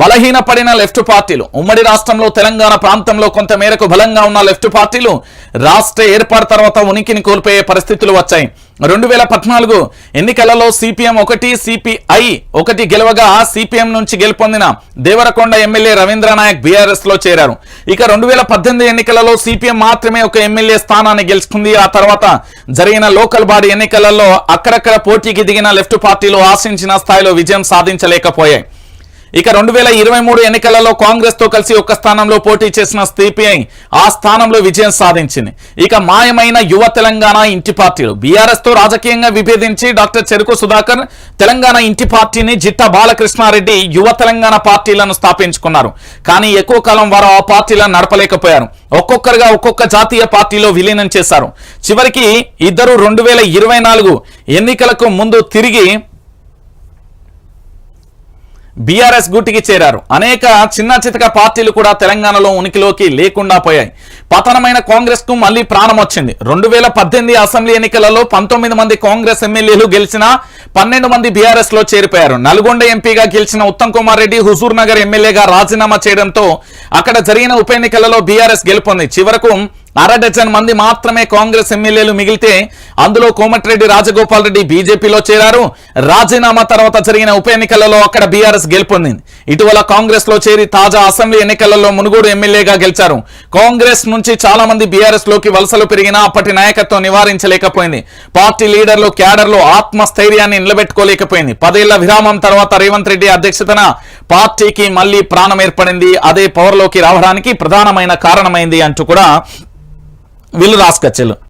బలహీనపడిన left పార్టీలు. ఉమ్మడి రాష్ట్రంలో తెలంగాణ ప్రాంతంలో కొంత మేరకు బలంగా ఉన్న లెఫ్ట్ పార్టీలు రాష్ట్ర ఏర్పాటు తర్వాత ఉనికిని కోల్పోయే పరిస్థితులు వచ్చాయి. రెండు వేల పద్నాలుగు ఎన్నికలలో సిపిఎం ఒకటి సిపిఐ ఒకటి గెలవగా సిపిఎం నుంచి గెలుపొందిన దేవరకొండ ఎమ్మెల్యే రవీంద్ర నాయక్ బీఆర్ఎస్లో చేరారు. ఇక రెండు వేల పద్దెనిమిది ఎన్నికలలో సిపిఎం మాత్రమే ఒక ఎమ్మెల్యే స్థానాన్ని గెలుచుకుంది. ఆ తర్వాత జరిగిన లోకల్ బాడీ ఎన్నికలలో అక్కడక్కడ పోటీకి దిగిన లెఫ్ట్ పార్టీలు ఆశించిన స్థాయిలో విజయం సాధించలేకపోయాయి. ఇక రెండు వేల ఇరవై మూడు ఎన్నికలలో కాంగ్రెస్తో కలిసి ఒక్క స్థానంలో పోటీ చేసిన సిపిఐ ఆ స్థానంలో విజయం సాధించింది. ఇక మాయమైన యువ తెలంగాణ ఇంటి పార్టీలు. బీఆర్ఎస్తో రాజకీయంగా విభేదించి డాక్టర్ చెరుకు సుధాకర్ తెలంగాణ ఇంటి పార్టీని జిట్ట బాలకృష్ణారెడ్డి యువ తెలంగాణ పార్టీలను స్థాపించుకున్నారు. కానీ ఎక్కువ కాలం వారు ఆ పార్టీలను నడపలేకపోయారు. ఒక్కొక్కరుగా ఒక్కొక్క జాతీయ పార్టీలో విలీనం చేశారు. చివరికి ఇద్దరు రెండు వేల ఇరవై నాలుగు ఎన్నికలకు ముందు తిరిగి బీఆర్ఎస్ గుట్టికి చేరారు. అనేక చిన్న చితక పార్టీలు కూడా తెలంగాణలో ఉనికిలోకి లేకుండా పోయాయి. పతనమైన కాంగ్రెస్కు మళ్ళీ ప్రాణం వచ్చింది రెండు వేల పద్దెనిమిది అసెంబ్లీ ఎన్నికలలో పంతొమ్మిది మంది కాంగ్రెస్ ఎమ్మెల్యేలు గెలిచిన పన్నెండు మంది బీఆర్ఎస్లో చేరిపోయారు. నల్గొండ ఎంపీగా గెలిచిన ఉత్తమ్ కుమార్ రెడ్డి హుజూర్ నగర్ ఎమ్మెల్యేగా రాజీనామా చేయడంతో అక్కడ జరిగిన ఉప ఎన్నికలలో బీఆర్ఎస్ గెలుపొంది. చివరకు అర డజన్ మంది మాత్రమే కాంగ్రెస్ ఎమ్మెల్యేలు మిగిలితే అందులో కోమటిరెడ్డి రాజగోపాల్ రెడ్డి బీజేపీలో చేరారు. రాజీనామా తర్వాత జరిగిన ఉప ఎన్నికలలో అక్కడ బీఆర్ఎస్ గెలుపొందింది. ఇటీవల కాంగ్రెస్లో చేరి తాజా అసెంబ్లీ ఎన్నికలలో మునుగోడు ఎమ్మెల్యేగా గెలిచారు. కాంగ్రెస్ నుంచి చాలా మంది బీఆర్ఎస్లోకి వలసలు పెరిగినా అప్పటి నాయకత్వం నివారించలేకపోయింది. పార్టీ లీడర్లు క్యాడర్లు ఆత్మస్థైర్యాన్ని నిలబెట్టుకోలేకపోయింది. పదేళ్ళ విరామం తర్వాత రేవంత్ రెడ్డి అధ్యక్షతన పార్టీకి మళ్ళీ ప్రాణం ఏర్పడింది. అదే పవర్లోకి రావడానికి ప్రధానమైన కారణమైంది అంటూ కూడా వీళ్ళు రాసుకొచ్చారు